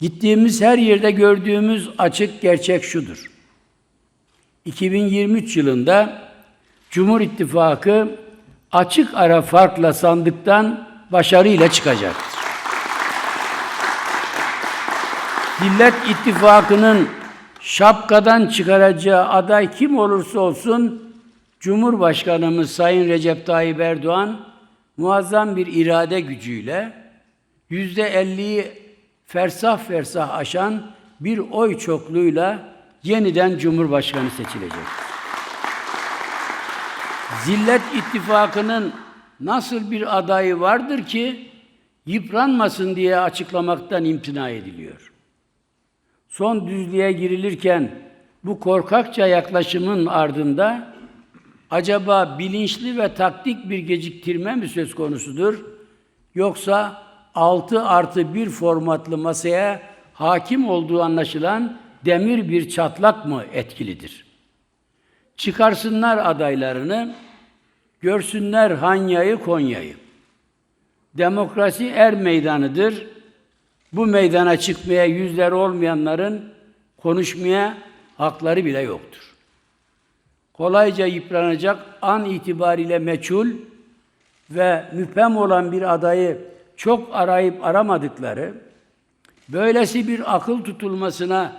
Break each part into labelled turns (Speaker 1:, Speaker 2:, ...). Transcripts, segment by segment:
Speaker 1: Gittiğimiz her yerde gördüğümüz açık gerçek şudur. 2023 yılında Cumhur İttifakı açık ara farkla sandıktan başarıyla çıkacaktır. Millet İttifakı'nın şapkadan çıkaracağı aday kim olursa olsun Cumhurbaşkanımız Sayın Recep Tayyip Erdoğan muazzam bir irade gücüyle yüzde elliyi fersah fersah aşan bir oy çokluğuyla yeniden Cumhurbaşkanı seçilecek. Zillet İttifakı'nın nasıl bir adayı vardır ki yıpranmasın diye açıklamaktan imtina ediliyor. Son düzlüğe girilirken bu korkakça yaklaşımın ardında acaba bilinçli ve taktik bir geciktirme mi söz konusudur? Yoksa 6 artı 1 formatlı masaya hakim olduğu anlaşılan demir bir çatlak mı etkilidir? Çıkarsınlar adaylarını, görsünler Hanya'yı Konya'yı. Demokrasi er meydanıdır. Bu meydana çıkmaya yüzler olmayanların konuşmaya hakları bile yoktur. Kolayca yıpranacak an itibariyle meçhul ve müphem olan bir adayı çok arayıp aramadıkları, böylesi bir akıl tutulmasına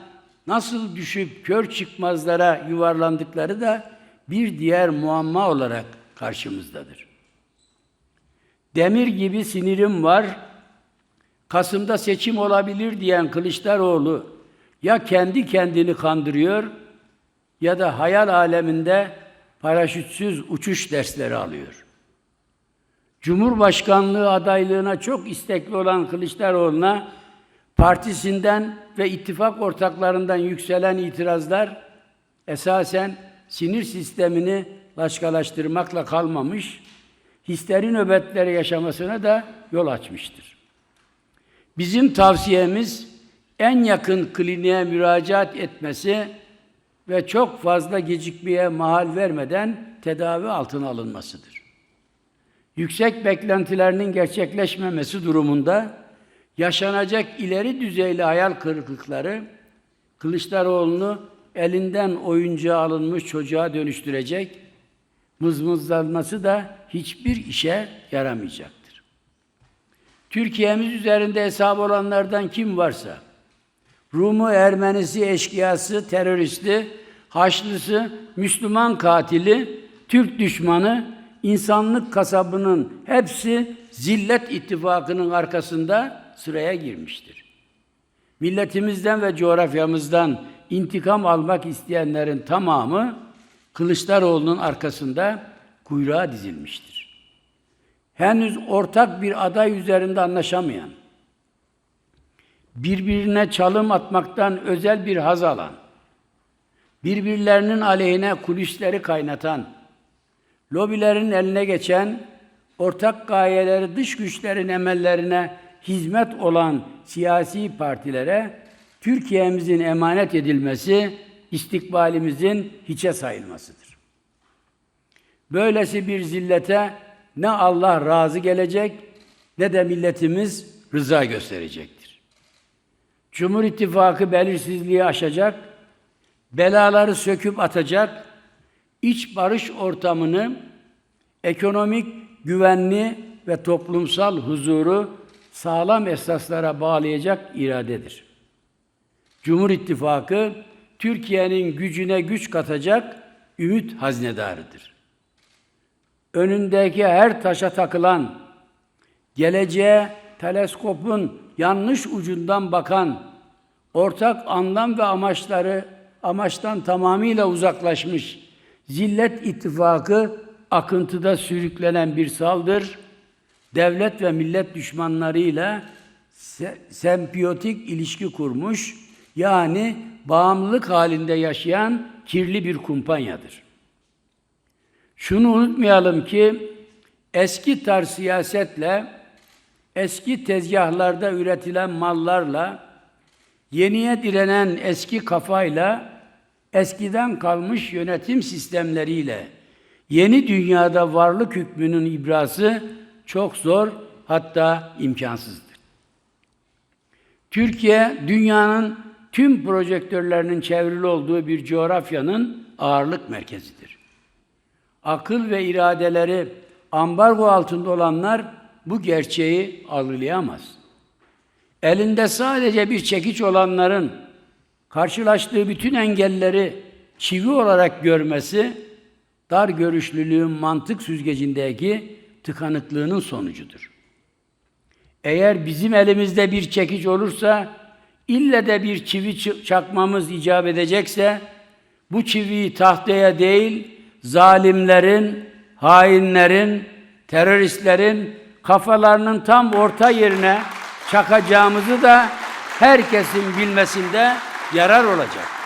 Speaker 1: nasıl düşüp kör çıkmazlara yuvarlandıkları da bir diğer muamma olarak karşımızdadır. Demir gibi sinirim var, Kasım'da seçim olabilir diyen Kılıçdaroğlu ya kendi kendini kandırıyor ya da hayal aleminde paraşütsüz uçuş dersleri alıyor. Cumhurbaşkanlığı adaylığına çok istekli olan Kılıçdaroğlu'na partisinden ve ittifak ortaklarından yükselen itirazlar esasen sinir sistemini başkalaştırmakla kalmamış, histeri nöbetleri yaşamasına da yol açmıştır. Bizim tavsiyemiz en yakın kliniğe müracaat etmesi ve çok fazla gecikmeye mahal vermeden tedavi altına alınmasıdır. Yüksek beklentilerinin gerçekleşmemesi durumunda yaşanacak ileri düzeyli hayal kırıklıkları Kılıçdaroğlu'nu elinden oyuncağı alınmış çocuğa dönüştürecek, mızmızlanması da hiçbir işe yaramayacaktır. Türkiye'miz üzerinde hesap olanlardan kim varsa, Rumu, Ermenisi, eşkıyası, teröristi, Haçlısı, Müslüman katili, Türk düşmanı, insanlık kasabının hepsi zillet ittifakının arkasında sıraya girmiştir. Milletimizden ve coğrafyamızdan intikam almak isteyenlerin tamamı Kılıçdaroğlu'nun arkasında kuyruğa dizilmiştir. Henüz ortak bir aday üzerinde anlaşamayan, birbirine çalım atmaktan özel bir haz alan, birbirlerinin aleyhine kulisleri kaynatan, lobilerin eline geçen, ortak gayeleri dış güçlerin emellerine hizmet olan siyasi partilere Türkiye'mizin emanet edilmesi, istikbalimizin hiçe sayılmasıdır. Böylesi bir zillete ne Allah razı gelecek ne de milletimiz rıza gösterecektir. Cumhur İttifakı belirsizliği aşacak, belaları söküp atacak, iç barış ortamını ekonomik, güvenli ve toplumsal huzuru sağlam esaslara bağlayacak iradedir. Cumhur İttifakı Türkiye'nin gücüne güç katacak ümit haznedarıdır. Önündeki her taşa takılan, geleceğe teleskopun yanlış ucundan bakan, ortak anlam ve amaçları amaçtan tamamıyla uzaklaşmış zillet ittifakı akıntıda sürüklenen bir saldır, devlet ve millet düşmanlarıyla se- sempiyotik ilişki kurmuş, yani bağımlılık halinde yaşayan kirli bir kumpanyadır. Şunu unutmayalım ki eski tarz siyasetle, eski tezgahlarda üretilen mallarla, yeniye direnen eski kafayla, eskiden kalmış yönetim sistemleriyle yeni dünyada varlık hükmünün ibrası çok zor hatta imkansızdır. Türkiye dünyanın tüm projektörlerinin çevrili olduğu bir coğrafyanın ağırlık merkezidir. Akıl ve iradeleri ambargo altında olanlar bu gerçeği algılayamaz. Elinde sadece bir çekiç olanların karşılaştığı bütün engelleri çivi olarak görmesi dar görüşlülüğün mantık süzgecindeki tıkanıklığının sonucudur. Eğer bizim elimizde bir çekiç olursa, ille de bir çivi çakmamız icap edecekse, bu çiviyi tahtaya değil, zalimlerin, hainlerin, teröristlerin kafalarının tam orta yerine çakacağımızı da herkesin bilmesinde yarar olacak.